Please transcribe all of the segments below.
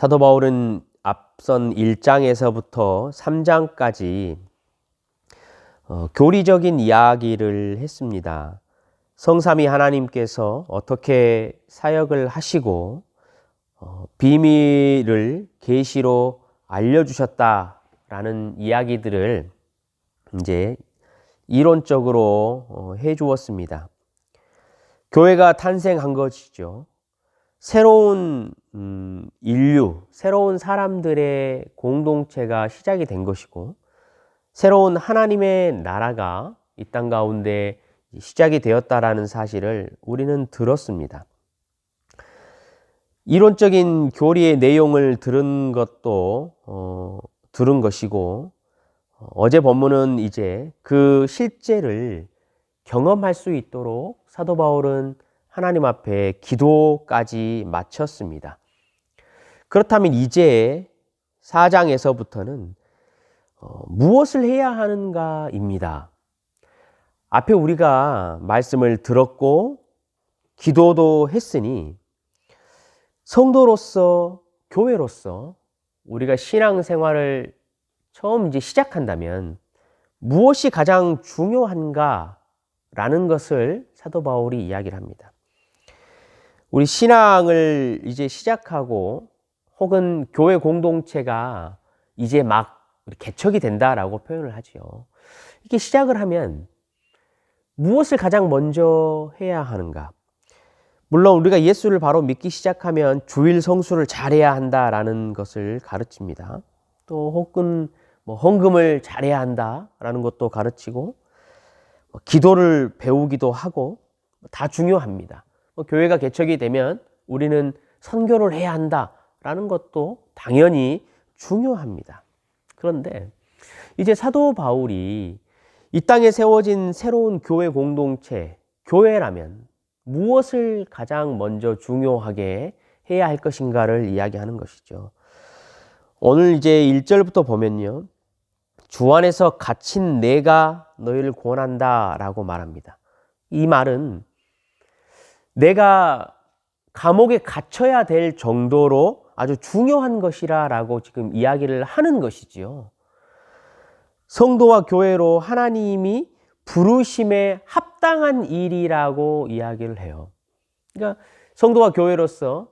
사도 바울은 앞선 1장에서부터 3장까지 어, 교리적인 이야기를 했습니다. 성삼위 하나님께서 어떻게 사역을 하시고 어, 비밀을 계시로 알려주셨다라는 이야기들을 이제 이론적으로 어, 해 주었습니다. 교회가 탄생한 것이죠. 새로운 음, 인류, 새로운 사람들의 공동체가 시작이 된 것이고, 새로운 하나님의 나라가 이 땅 가운데 시작이 되었다라는 사실을 우리는 들었습니다. 이론적인 교리의 내용을 들은 것도 어, 들은 것이고 어제 본문은 이제 그 실제를 경험할 수 있도록 사도 바울은 하나님 앞에 기도까지 마쳤습니다. 그렇다면 이제 4장에서부터는 어, 무엇을 해야 하는가입니다. 앞에 우리가 말씀을 들었고 기도도 했으니 성도로서 교회로서 우리가 신앙 생활을 처음 이제 시작한다면 무엇이 가장 중요한가라는 것을 사도 바울이 이야기를 합니다. 우리 신앙을 이제 시작하고 혹은 교회 공동체가 이제 막 개척이 된다라고 표현을 하지요. 이게 시작을 하면 무엇을 가장 먼저 해야 하는가? 물론 우리가 예수를 바로 믿기 시작하면 주일 성수를 잘해야 한다라는 것을 가르칩니다. 또 혹은 뭐 헌금을 잘해야 한다라는 것도 가르치고 뭐 기도를 배우기도 하고 다 중요합니다. 뭐 교회가 개척이 되면 우리는 선교를 해야 한다라는 것도 당연히 중요합니다. 그런데 이제 사도 바울이 이 땅에 세워진 새로운 교회 공동체, 교회라면 무엇을 가장 먼저 중요하게 해야 할 것인가를 이야기하는 것이죠. 오늘 이제 1절부터 보면요. 주 안에서 갇힌 내가 너희를 권한다 라고 말합니다. 이 말은 내가 감옥에 갇혀야 될 정도로 아주 중요한 것이라 라고 지금 이야기를 하는 것이지요. 성도와 교회로 하나님이 부르심에 합당한 일이라고 이야기를 해요. 그러니까 성도와 교회로서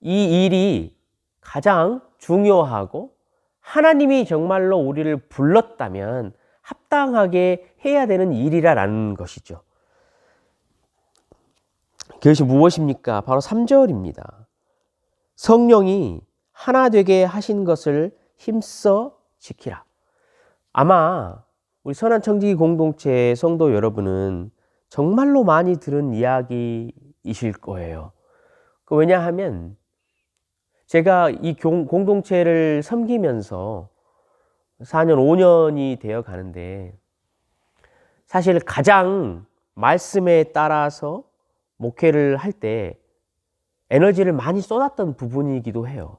이 일이 가장 중요하고 하나님이 정말로 우리를 불렀다면 합당하게 해야 되는 일이라는 것이죠. 그것이 무엇입니까? 바로 3절입니다. 성령이 하나 되게 하신 것을 힘써 지키라. 아마 우리 선한 청지기 공동체 성도 여러분은 정말로 많이 들은 이야기이실 거예요. 그 왜냐하면 제가 이 공동체를 섬기면서 4년, 5년이 되어 가는데 사실 가장 말씀에 따라서 목회를 할 때 에너지를 많이 쏟았던 부분이기도 해요.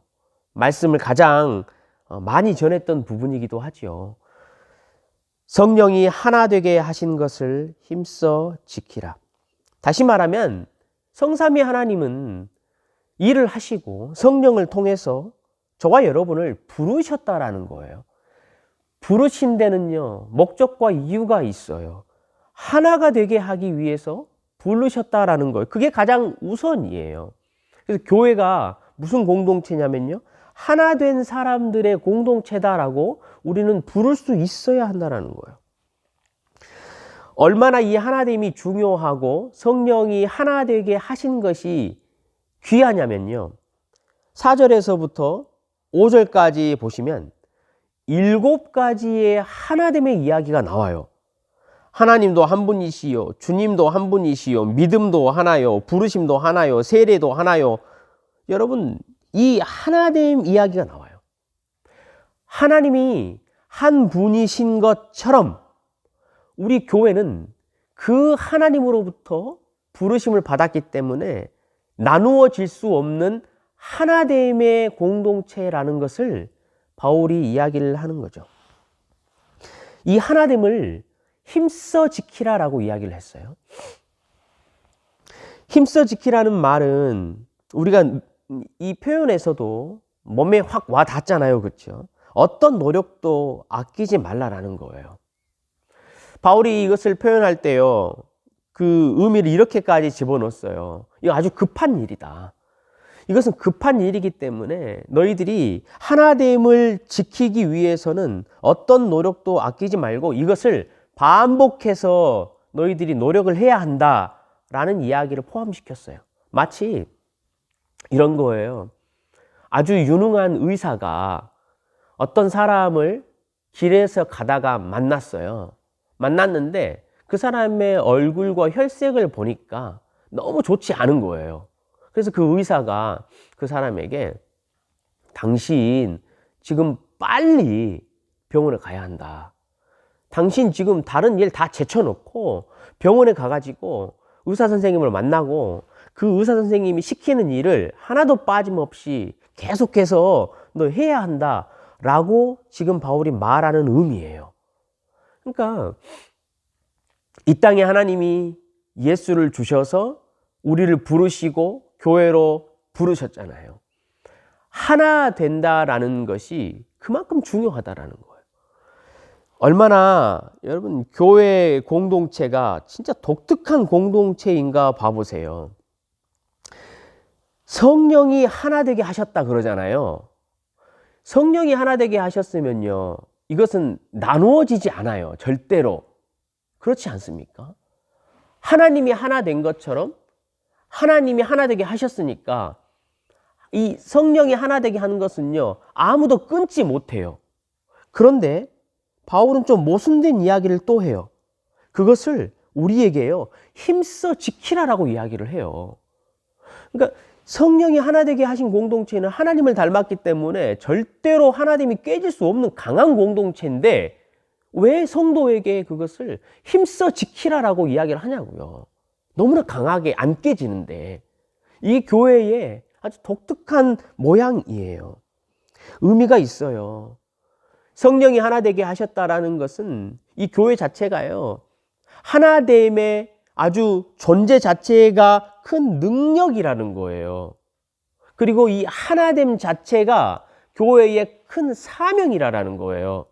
말씀을 가장 어, 많이 전했던 부분이기도 하지요. 성령이 하나 되게 하신 것을 힘써 지키라. 다시 말하면 성삼위 하나님은 일을 하시고 성령을 통해서 저와 여러분을 부르셨다라는 거예요. 부르신 데는요, 목적과 이유가 있어요. 하나가 되게 하기 위해서 부르셨다라는 거예요. 그게 가장 우선이에요. 그래서 교회가 무슨 공동체냐면요. 하나 된 사람들의 공동체다라고 우리는 부를 수 있어야 한다는 거예요. 얼마나 이 하나됨이 중요하고 성령이 하나 되게 하신 것이 귀하냐면요. 4절에서부터 5절까지 보시면 일곱 가지의 하나됨의 이야기가 나와요. 하나님도 한 분이시요, 주님도 한 분이시요, 믿음도 하나요, 부르심도 하나요, 세례도 하나요. 여러분, 이 하나됨 이야기가 나와요. 하나님이 한 분이신 것처럼 우리 교회는 그 하나님으로부터 부르심을 받았기 때문에 나누어질 수 없는 하나됨의 공동체라는 것을 바울이 이야기를 하는 거죠. 이 하나됨을 힘써 지키라라고 이야기를 했어요. 힘써 지키라는 말은 우리가 이 표현에서도 몸에 확 와 닿잖아요. 그렇죠? 어떤 노력도 아끼지 말라라는 거예요. 바울이 이것을 표현할 때요. 그 의미를 이렇게까지 집어넣었어요. 이거 아주 급한 일이다. 이것은 급한 일이기 때문에 너희들이 하나됨을 지키기 위해서는 어떤 노력도 아끼지 말고 이것을 반복해서 너희들이 노력을 해야 한다라는 이야기를 포함시켰어요. 마치 이런 거예요. 아주 유능한 의사가 어떤 사람을 길에서 가다가 만났어요. 만났는데 그 사람의 얼굴과 혈색을 보니까 너무 좋지 않은 거예요. 그래서 그 의사가 그 사람에게 당신 지금 빨리 병원에 가야 한다. 당신 지금 다른 일 다 제쳐놓고 병원에 가가지고 의사 선생님을 만나고 그 의사 선생님이 시키는 일을 하나도 빠짐없이 계속해서 너 해야 한다. 라고 지금 바울이 말하는 의미예요. 그러니까 이 땅에 하나님이 예수를 주셔서 우리를 부르시고 교회로 부르셨잖아요. 하나 된다라는 것이 그만큼 중요하다라는 거예요. 얼마나 여러분 교회 공동체가 진짜 독특한 공동체인가 봐보세요. 성령이 하나 되게 하셨다 그러잖아요. 성령이 하나 되게 하셨으면요. 이것은 나누어지지 않아요. 절대로. 그렇지 않습니까? 하나님이 하나 된 것처럼 하나님이 하나 되게 하셨으니까 이 성령이 하나 되게 하는 것은요. 아무도 끊지 못해요. 그런데 바울은 좀 모순된 이야기를 또 해요. 그것을 우리에게요. 힘써 지키라라고 이야기를 해요. 그러니까 성령이 하나 되게 하신 공동체는 하나님을 닮았기 때문에 절대로 하나님이 깨질 수 없는 강한 공동체인데 왜 성도에게 그것을 힘써 지키라라고 이야기를 하냐고요. 너무나 강하게 안 깨지는데 이 교회의 아주 독특한 모양이에요. 의미가 있어요. 성령이 하나 되게 하셨다라는 것은 이 교회 자체가요. 하나됨의 아주 존재 자체가 큰 능력이라는 거예요. 그리고 이 하나됨 자체가 교회의 큰 사명이라는 거예요.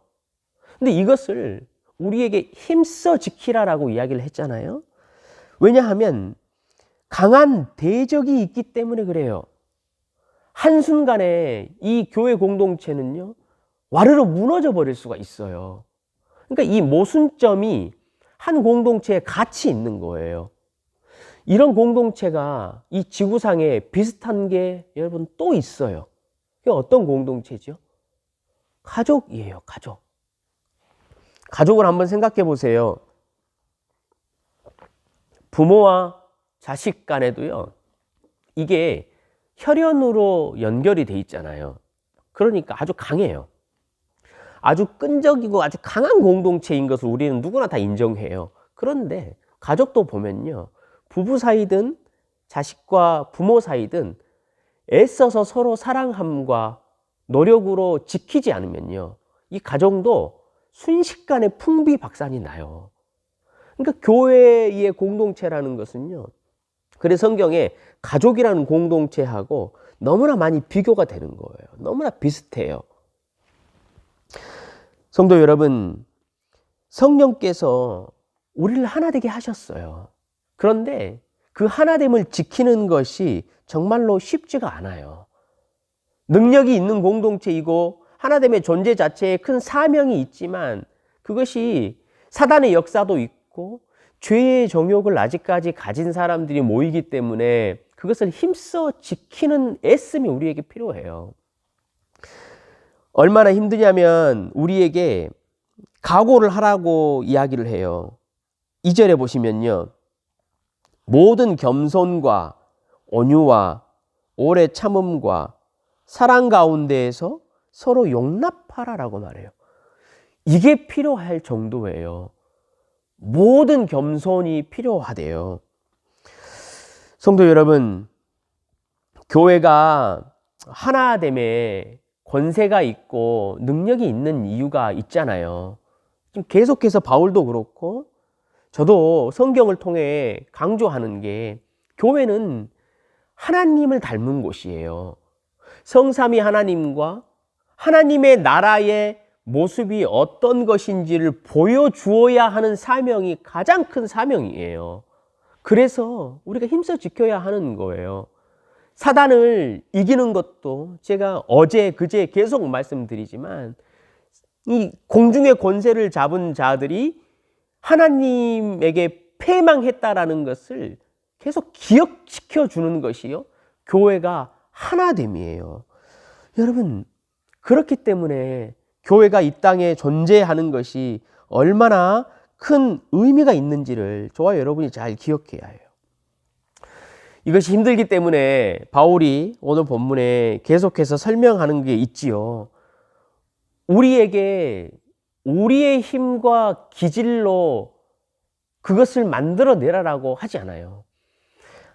근데 이것을 우리에게 힘써 지키라라고 이야기를 했잖아요. 왜냐하면 강한 대적이 있기 때문에 그래요. 한순간에 이 교회 공동체는요, 와르르 무너져 버릴 수가 있어요. 그러니까 이 모순점이 한 공동체에 같이 있는 거예요. 이런 공동체가 이 지구상에 비슷한 게 여러분 또 있어요. 그게 어떤 공동체죠? 가족이에요, 가족. 가족을 한번 생각해 보세요. 부모와 자식 간에도요, 이게 혈연으로 연결이 돼 있잖아요. 그러니까 아주 강해요. 아주 끈적이고 아주 강한 공동체인 것을 우리는 누구나 다 인정해요. 그런데 가족도 보면요. 부부 사이든 자식과 부모 사이든 애써서 서로 사랑함과 노력으로 지키지 않으면요. 이 가정도 순식간에 풍비박산이 나요. 그러니까 교회의 공동체라는 것은요. 그래서 성경에 가족이라는 공동체하고 너무나 많이 비교가 되는 거예요. 너무나 비슷해요. 성도 여러분, 성령께서 우리를 하나 되게 하셨어요. 그런데 그 하나됨을 지키는 것이 정말로 쉽지가 않아요. 능력이 있는 공동체이고 하나됨의 존재 자체에 큰 사명이 있지만 그것이 사단의 역사도 있고 죄의 정욕을 아직까지 가진 사람들이 모이기 때문에 그것을 힘써 지키는 애씀이 우리에게 필요해요. 얼마나 힘드냐면 우리에게 각오를 하라고 이야기를 해요. 2절에 보시면요. 모든 겸손과 온유와 오래 참음과 사랑 가운데에서 서로 용납하라라고 말해요. 이게 필요할 정도예요. 모든 겸손이 필요하대요. 성도 여러분, 교회가 하나됨에 권세가 있고 능력이 있는 이유가 있잖아요. 지금 계속해서 바울도 그렇고 저도 성경을 통해 강조하는 게 교회는 하나님을 닮은 곳이에요. 성삼위 하나님과 하나님의 나라의 모습이 어떤 것인지를 보여주어야 하는 사명이 가장 큰 사명이에요. 그래서 우리가 힘써 지켜야 하는 거예요. 사단을 이기는 것도 제가 어제 그제 계속 말씀드리지만 이 공중의 권세를 잡은 자들이 하나님에게 패망했다라는 것을 계속 기억시켜 주는 것이요. 교회가 하나됨이에요. 여러분, 그렇기 때문에 교회가 이 땅에 존재하는 것이 얼마나 큰 의미가 있는지를 저와 여러분이 잘 기억해야 해요. 이것이 힘들기 때문에 바울이 오늘 본문에 계속해서 설명하는 게 있지요. 우리에게 우리의 힘과 기질로 그것을 만들어내라라고 하지 않아요.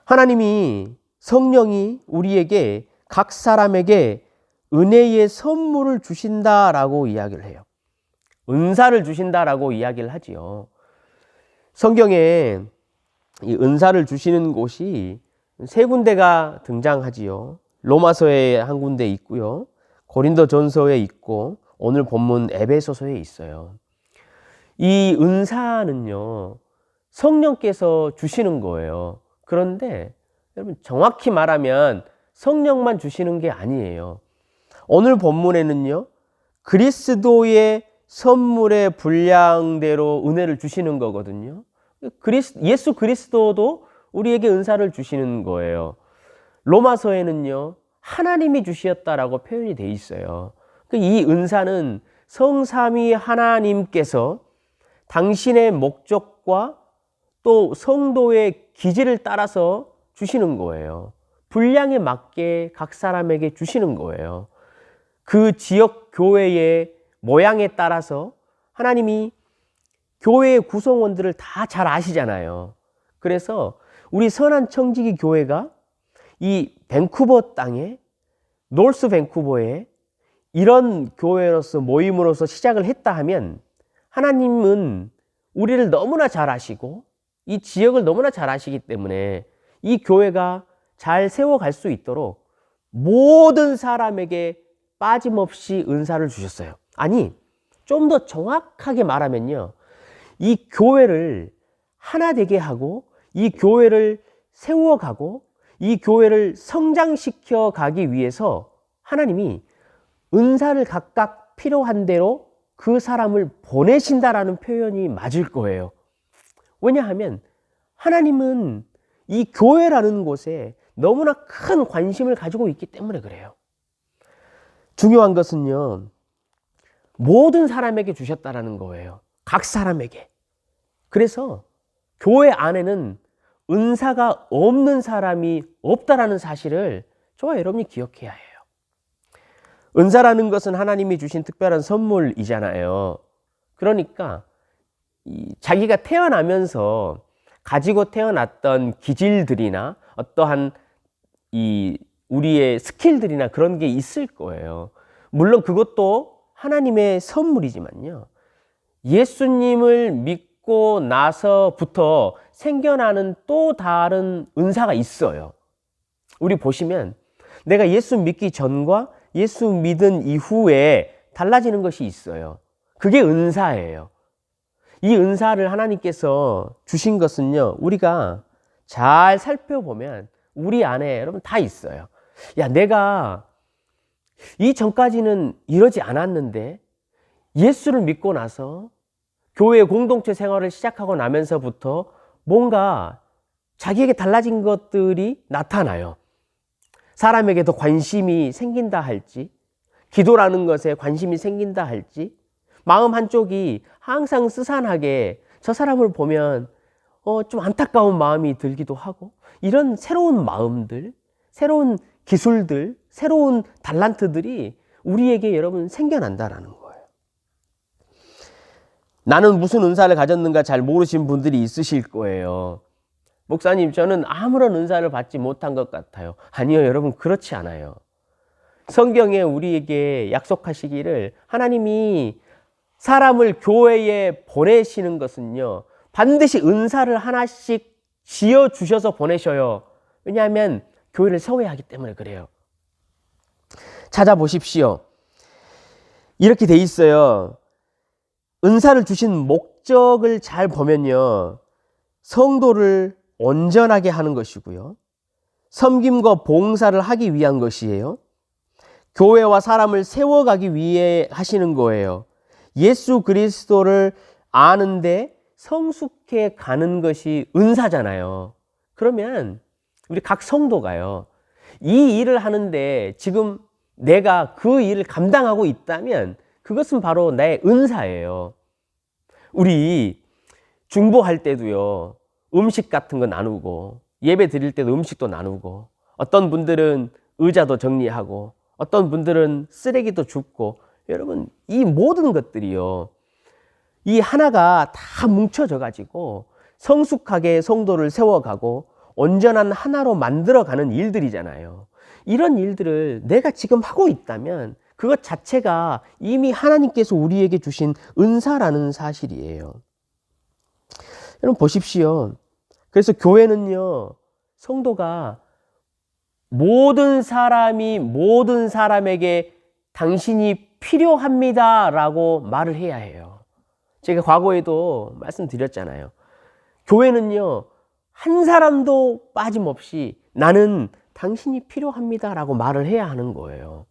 하나님이 성령이 우리에게 각 사람에게 은혜의 선물을 주신다라고 이야기를 해요. 은사를 주신다라고 이야기를 하지요. 성경에 이 은사를 주시는 곳이 세 군데가 등장하지요. 로마서에 한 군데 있고요. 고린도 전서에 있고 오늘 본문 에베소서에 있어요. 이 은사는요. 성령께서 주시는 거예요. 그런데 여러분 정확히 말하면 성령만 주시는 게 아니에요. 오늘 본문에는요. 그리스도의 선물의 분량대로 은혜를 주시는 거거든요. 그리스, 예수 그리스도도 우리에게 은사를 주시는 거예요. 로마서에는요. 하나님이 주시었다라고 표현이 돼 있어요. 그이 은사는 성삼위 하나님께서 당신의 목적과 또 성도의 기질을 따라서 주시는 거예요. 분량에 맞게 각 사람에게 주시는 거예요. 그 지역 교회의 모양에 따라서 하나님이 교회의 구성원들을 다 잘 아시잖아요. 그래서 우리 선한 청지기 교회가 이 밴쿠버 땅에 노스 밴쿠버에 이런 교회로서 모임으로서 시작을 했다 하면 하나님은 우리를 너무나 잘 아시고 이 지역을 너무나 잘 아시기 때문에 이 교회가 잘 세워갈 수 있도록 모든 사람에게 빠짐없이 은사를 주셨어요. 아니, 좀 더 정확하게 말하면요. 이 교회를 하나 되게 하고 이 교회를 세워가고 이 교회를 성장시켜 가기 위해서 하나님이 은사를 각각 필요한 대로 그 사람을 보내신다라는 표현이 맞을 거예요. 왜냐하면 하나님은 이 교회라는 곳에 너무나 큰 관심을 가지고 있기 때문에 그래요. 중요한 것은요, 모든 사람에게 주셨다라는 거예요. 각 사람에게. 그래서 교회 안에는 은사가 없는 사람이 없다라는 사실을 저와 여러분이 기억해야 해요. 은사라는 것은 하나님이 주신 특별한 선물이잖아요. 그러니까 자기가 태어나면서 가지고 태어났던 기질들이나 어떠한 이 우리의 스킬들이나 그런 게 있을 거예요. 물론 그것도 하나님의 선물이지만요. 예수님을 믿고 나서부터 생겨나는 또 다른 은사가 있어요. 우리 보시면 내가 예수 믿기 전과 예수 믿은 이후에 달라지는 것이 있어요. 그게 은사예요. 이 은사를 하나님께서 주신 것은요, 우리가 잘 살펴보면 우리 안에 여러분 다 있어요. 야, 내가 이 전까지는 이러지 않았는데 예수를 믿고 나서 교회 공동체 생활을 시작하고 나면서부터 뭔가 자기에게 달라진 것들이 나타나요. 사람에게 더 관심이 생긴다 할지, 기도라는 것에 관심이 생긴다 할지, 마음 한쪽이 항상 스산하게 저 사람을 보면 어, 좀 안타까운 마음이 들기도 하고, 이런 새로운 마음들, 새로운 기술들, 새로운 달란트들이 우리에게 여러분 생겨난다라는 거예요. 나는 무슨 은사를 가졌는가 잘 모르신 분들이 있으실 거예요. 목사님, 저는 아무런 은사를 받지 못한 것 같아요. 아니요, 여러분, 그렇지 않아요. 성경에 우리에게 약속하시기를 하나님이 사람을 교회에 보내시는 것은요, 반드시 은사를 하나씩 지어 주셔서 보내셔요. 왜냐하면 교회를 세워야 하기 때문에 그래요. 찾아보십시오. 이렇게 돼 있어요. 은사를 주신 목적을 잘 보면요. 성도를 온전하게 하는 것이고요. 섬김과 봉사를 하기 위한 것이에요. 교회와 사람을 세워가기 위해 하시는 거예요. 예수 그리스도를 아는데 성숙해 가는 것이 은사잖아요. 그러면 우리 각 성도가요. 이 일을 하는데 지금 내가 그 일을 감당하고 있다면 그것은 바로 나의 은사예요. 우리 중보할 때도요. 음식 같은 거 나누고 예배 드릴 때도 음식도 나누고 어떤 분들은 의자도 정리하고 어떤 분들은 쓰레기도 줍고 여러분 이 모든 것들이요. 이 하나가 다 뭉쳐져 가지고 성숙하게 성도를 세워가고 온전한 하나로 만들어가는 일들이잖아요. 이런 일들을 내가 지금 하고 있다면 그것 자체가 이미 하나님께서 우리에게 주신 은사라는 사실이에요. 여러분 보십시오. 그래서 교회는요, 성도가 모든 사람이 모든 사람에게 당신이 필요합니다 라고 말을 해야 해요. 제가 과거에도 말씀드렸잖아요. 교회는요, 한 사람도 빠짐없이 나는 당신이 필요합니다 라고 말을 해야 하는 거예요.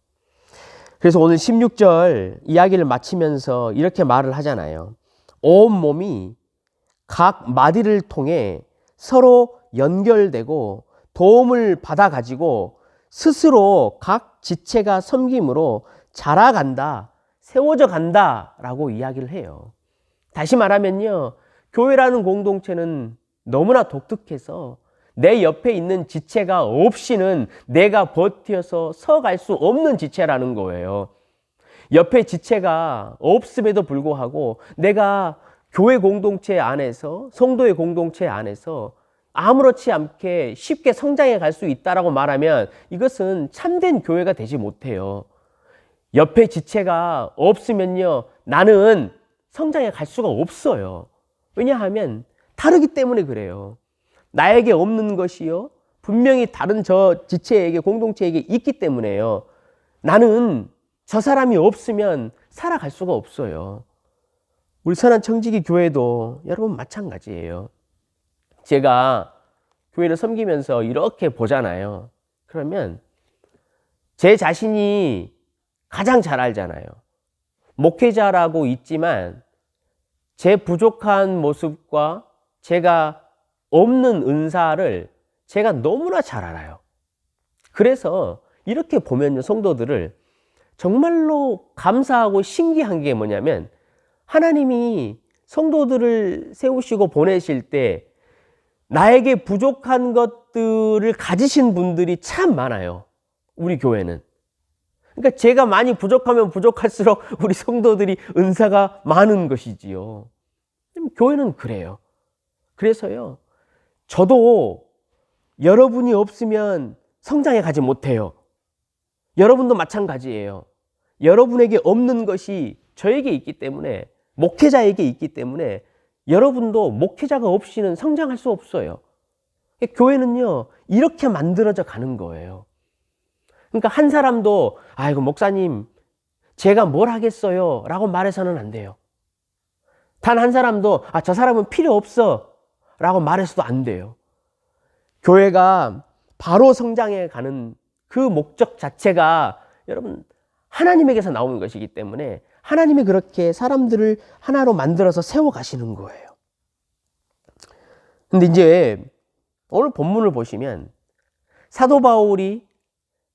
그래서 오늘 16절 이야기를 마치면서 이렇게 말을 하잖아요. 온 몸이 각 마디를 통해 서로 연결되고 도움을 받아 가지고 스스로 각 지체가 섬김으로 자라간다, 세워져 간다라고 이야기를 해요. 다시 말하면요. 교회라는 공동체는 너무나 독특해서 내 옆에 있는 지체가 없이는 내가 버티어서 서갈 수 없는 지체라는 거예요. 옆에 지체가 없음에도 불구하고 내가 교회 공동체 안에서 성도의 공동체 안에서 아무렇지 않게 쉽게 성장해 갈 수 있다라고 말하면 이것은 참된 교회가 되지 못해요. 옆에 지체가 없으면요. 나는 성장해 갈 수가 없어요. 왜냐하면 다르기 때문에 그래요. 나에게 없는 것이요. 분명히 다른 저 지체에게, 공동체에게 있기 때문에요. 나는 저 사람이 없으면 살아갈 수가 없어요. 우리 선한 청지기 교회도 여러분 마찬가지예요. 제가 교회를 섬기면서 이렇게 보잖아요. 그러면 제 자신이 가장 잘 알잖아요. 목회자라고 있지만 제 부족한 모습과 제가 없는 은사를 제가 너무나 잘 알아요. 그래서 이렇게 보면요, 성도들을 정말로 감사하고 신기한 게 뭐냐면 하나님이 성도들을 세우시고 보내실 때 나에게 부족한 것들을 가지신 분들이 참 많아요. 우리 교회는. 그러니까 제가 많이 부족하면 부족할수록 우리 성도들이 은사가 많은 것이지요. 교회는 그래요. 그래서요. 저도 여러분이 없으면 성장해 가지 못해요. 여러분도 마찬가지예요. 여러분에게 없는 것이 저에게 있기 때문에 목회자에게 있기 때문에 여러분도 목회자가 없이는 성장할 수 없어요. 교회는요, 이렇게 만들어져 가는 거예요. 그러니까 한 사람도, 아이고, 목사님, 제가 뭘 하겠어요? 라고 말해서는 안 돼요. 단 한 사람도, 아, 저 사람은 필요 없어. 라고 말해서도 안 돼요. 교회가 바로 성장해 가는 그 목적 자체가 여러분, 하나님에게서 나오는 것이기 때문에 하나님이 그렇게 사람들을 하나로 만들어서 세워 가시는 거예요. 근데 이제 오늘 본문을 보시면 사도 바울이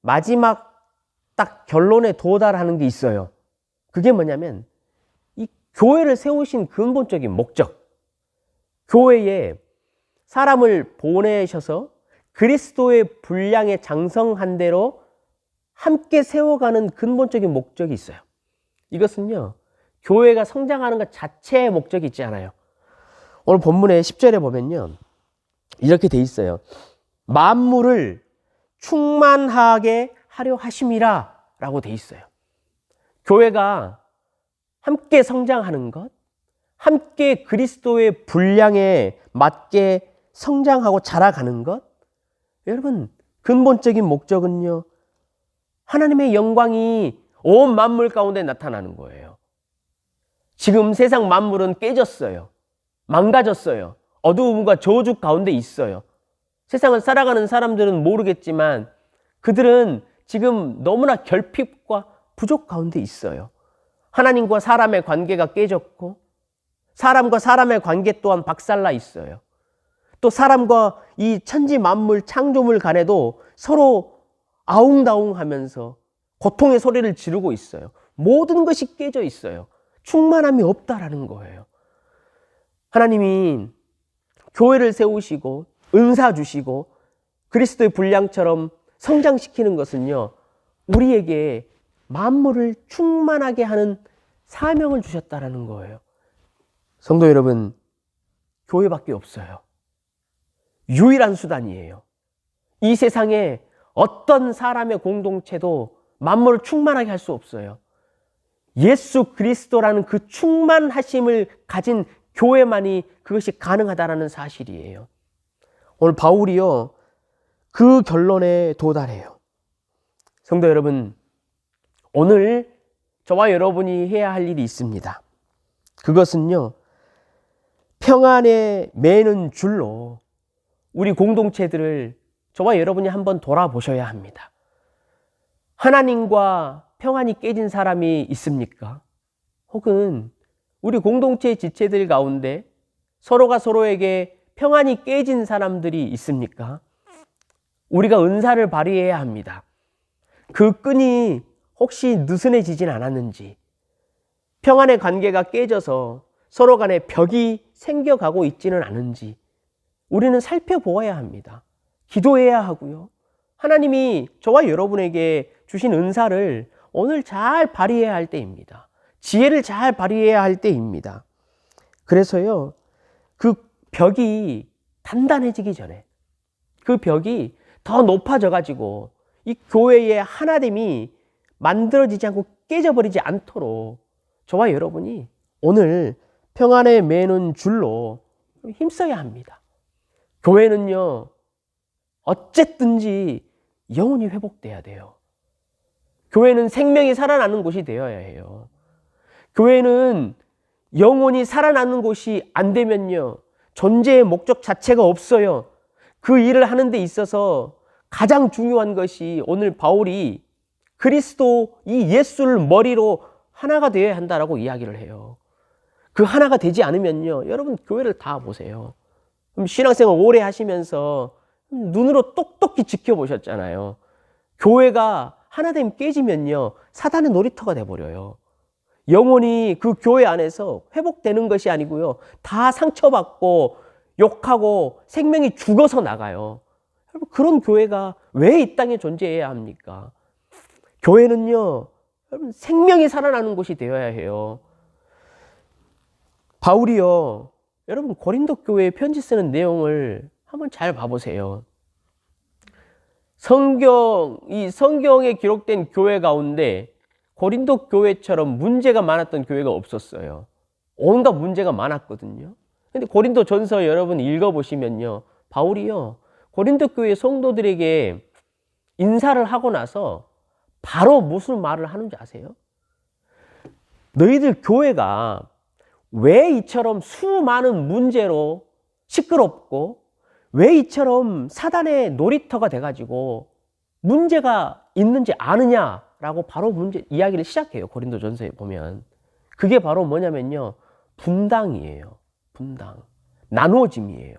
마지막 딱 결론에 도달하는 게 있어요. 그게 뭐냐면 이 교회를 세우신 근본적인 목적. 교회에 사람을 보내셔서 그리스도의 분량에 장성한 대로 함께 세워가는 근본적인 목적이 있어요. 이것은요, 교회가 성장하는 것 자체의 목적이 있지 않아요. 오늘 본문의 10절에 보면요, 이렇게 돼 있어요. 만물을 충만하게 하려 하심이라 라고 돼 있어요. 교회가 함께 성장하는 것, 함께 그리스도의 분량에 맞게 성장하고 자라가는 것, 여러분, 근본적인 목적은요, 하나님의 영광이 온 만물 가운데 나타나는 거예요. 지금 세상 만물은 깨졌어요. 망가졌어요. 어두움과 저주 가운데 있어요. 세상을 살아가는 사람들은 모르겠지만 그들은 지금 너무나 결핍과 부족 가운데 있어요. 하나님과 사람의 관계가 깨졌고 사람과 사람의 관계 또한 박살나 있어요. 또 사람과 이 천지 만물 창조물 간에도 서로 아웅다웅 하면서 고통의 소리를 지르고 있어요. 모든 것이 깨져 있어요. 충만함이 없다라는 거예요. 하나님이 교회를 세우시고 은사 주시고 그리스도의 분량처럼 성장시키는 것은요. 우리에게 만물을 충만하게 하는 사명을 주셨다라는 거예요. 성도 여러분, 교회밖에 없어요. 유일한 수단이에요. 이 세상에 어떤 사람의 공동체도 만물을 충만하게 할 수 없어요. 예수 그리스도라는 그 충만하심을 가진 교회만이 그것이 가능하다라는 사실이에요. 오늘 바울이요. 그 결론에 도달해요. 성도 여러분, 오늘 저와 여러분이 해야 할 일이 있습니다. 그것은요. 평안에 매는 줄로 우리 공동체들을 저와 여러분이 한번 돌아보셔야 합니다. 하나님과 평안이 깨진 사람이 있습니까? 혹은 우리 공동체 지체들 가운데 서로가 서로에게 평안이 깨진 사람들이 있습니까? 우리가 은사를 발휘해야 합니다. 그 끈이 혹시 느슨해지진 않았는지, 평안의 관계가 깨져서 서로 간에 벽이 생겨가고 있지는 않은지, 우리는 살펴보아야 합니다. 기도해야 하고요. 하나님이 저와 여러분에게 주신 은사를 오늘 잘 발휘해야 할 때입니다. 지혜를 잘 발휘해야 할 때입니다. 그래서요, 그 벽이 단단해지기 전에, 그 벽이 더 높아져 가지고 이 교회의 하나됨이 만들어지지 않고 깨져버리지 않도록 저와 여러분이 오늘 평안에 매는 줄로 힘써야 합니다. 교회는요, 어쨌든지 영혼이 회복돼야 돼요. 교회는 생명이 살아나는 곳이 되어야 해요. 교회는 영혼이 살아나는 곳이 안 되면요, 존재의 목적 자체가 없어요. 그 일을 하는 데 있어서 가장 중요한 것이 오늘 바울이 그리스도 이 예수를 머리로 하나가 되어야 한다라고 이야기를 해요. 그 하나가 되지 않으면요, 여러분 교회를 다 보세요. 신앙생활 오래 하시면서 눈으로 똑똑히 지켜보셨잖아요. 교회가 하나됨 깨지면요, 사단의 놀이터가 돼버려요. 영혼이 그 교회 안에서 회복되는 것이 아니고요, 다 상처받고 욕하고 생명이 죽어서 나가요. 여러분, 그런 교회가 왜 이 땅에 존재해야 합니까? 교회는요, 여러분, 생명이 살아나는 곳이 되어야 해요. 바울이요, 여러분, 고린도 교회에 편지 쓰는 내용을 한번 잘 봐보세요. 성경, 이 성경에 기록된 교회 가운데 고린도 교회처럼 문제가 많았던 교회가 없었어요. 온갖 문제가 많았거든요. 근데 고린도 전서 여러분 읽어보시면요. 바울이요. 고린도 교회 성도들에게 인사를 하고 나서 바로 무슨 말을 하는지 아세요? 너희들 교회가 왜 이처럼 수많은 문제로 시끄럽고 왜 이처럼 사단의 놀이터가 돼가지고 문제가 있는지 아느냐라고 바로 문제 이야기를 시작해요. 고린도 전서에 보면 그게 바로 뭐냐면요 분당이에요. 분당 나누어짐이에요.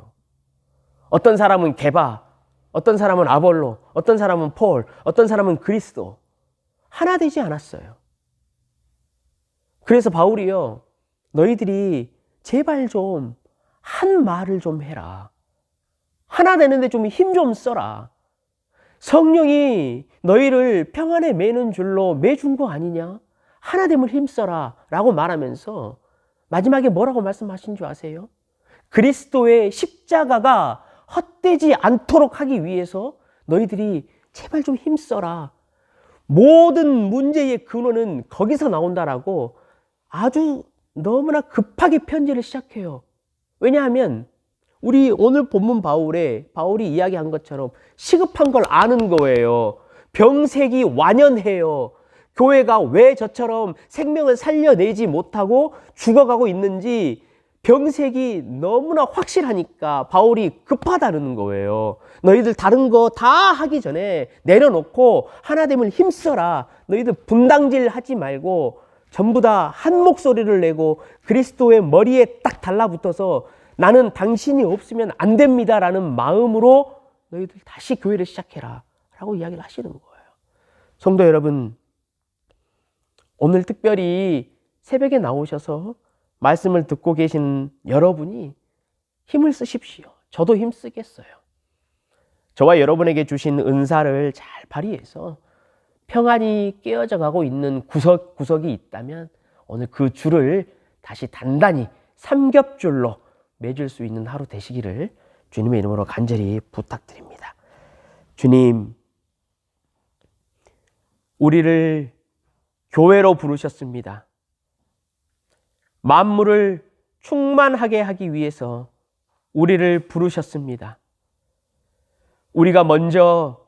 어떤 사람은 개바, 어떤 사람은 아볼로, 어떤 사람은 폴, 어떤 사람은 그리스도 하나 되지 않았어요. 그래서 바울이요 너희들이 제발 좀 한 말을 좀 해라. 하나 되는데 좀힘좀 써라. 성령이 너희를 평안에 매는 줄로 매준 거 아니냐? 하나됨을 힘써라. 라고 말하면서 마지막에 뭐라고 말씀하신 줄 아세요? 그리스도의 십자가가 헛되지 않도록 하기 위해서 너희들이 제발 좀 힘써라. 모든 문제의 근원은 거기서 나온다라고 아주 너무나 급하게 편지를 시작해요. 왜냐하면 우리 오늘 본문 바울에 바울이 이야기한 것처럼 시급한 걸 아는 거예요. 병색이 완연해요. 교회가 왜 저처럼 생명을 살려내지 못하고 죽어가고 있는지 병색이 너무나 확실하니까 바울이 급하다는 거예요. 너희들 다른 거 다 하기 전에 내려놓고 하나됨을 힘써라. 너희들 분당질 하지 말고 전부 다 한 목소리를 내고 그리스도의 머리에 딱 달라붙어서 나는 당신이 없으면 안 됩니다 라는 마음으로 너희들 다시 교회를 시작해라. 라고 이야기를 하시는 거예요. 성도 여러분, 오늘 특별히 새벽에 나오셔서 말씀을 듣고 계신 여러분이 힘을 쓰십시오. 저도 힘 쓰겠어요. 저와 여러분에게 주신 은사를 잘 발휘해서 평안이 깨어져 가고 있는 구석 구석이 있다면 오늘 그 줄을 다시 단단히 삼겹줄로 맺을 수 있는 하루 되시기를 주님의 이름으로 간절히 부탁드립니다. 주님, 우리를 교회로 부르셨습니다. 만물을 충만하게 하기 위해서 우리를 부르셨습니다. 우리가 먼저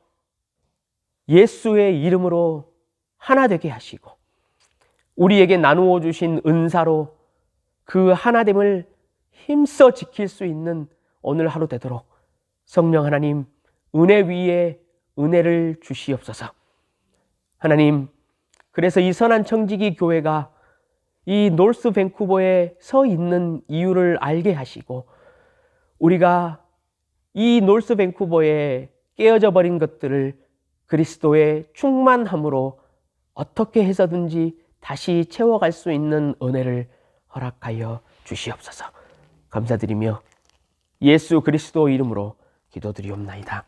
예수의 이름으로 하나 되게 하시고 우리에게 나누어 주신 은사로 그 하나됨을 힘써 지킬 수 있는 오늘 하루 되도록 성령 하나님 은혜 위에 은혜를 주시옵소서. 하나님, 그래서 이 선한 청지기 교회가 이 노스 밴쿠버에 서 있는 이유를 알게 하시고 우리가 이 노스 밴쿠버에 깨어져 버린 것들을 그리스도의 충만함으로 어떻게 해서든지 다시 채워갈 수 있는 은혜를 허락하여 주시옵소서. 감사드리며 예수 그리스도 이름으로 기도드리옵나이다.